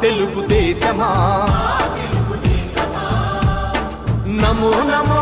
తెలుగుదేశమా? నమో నమో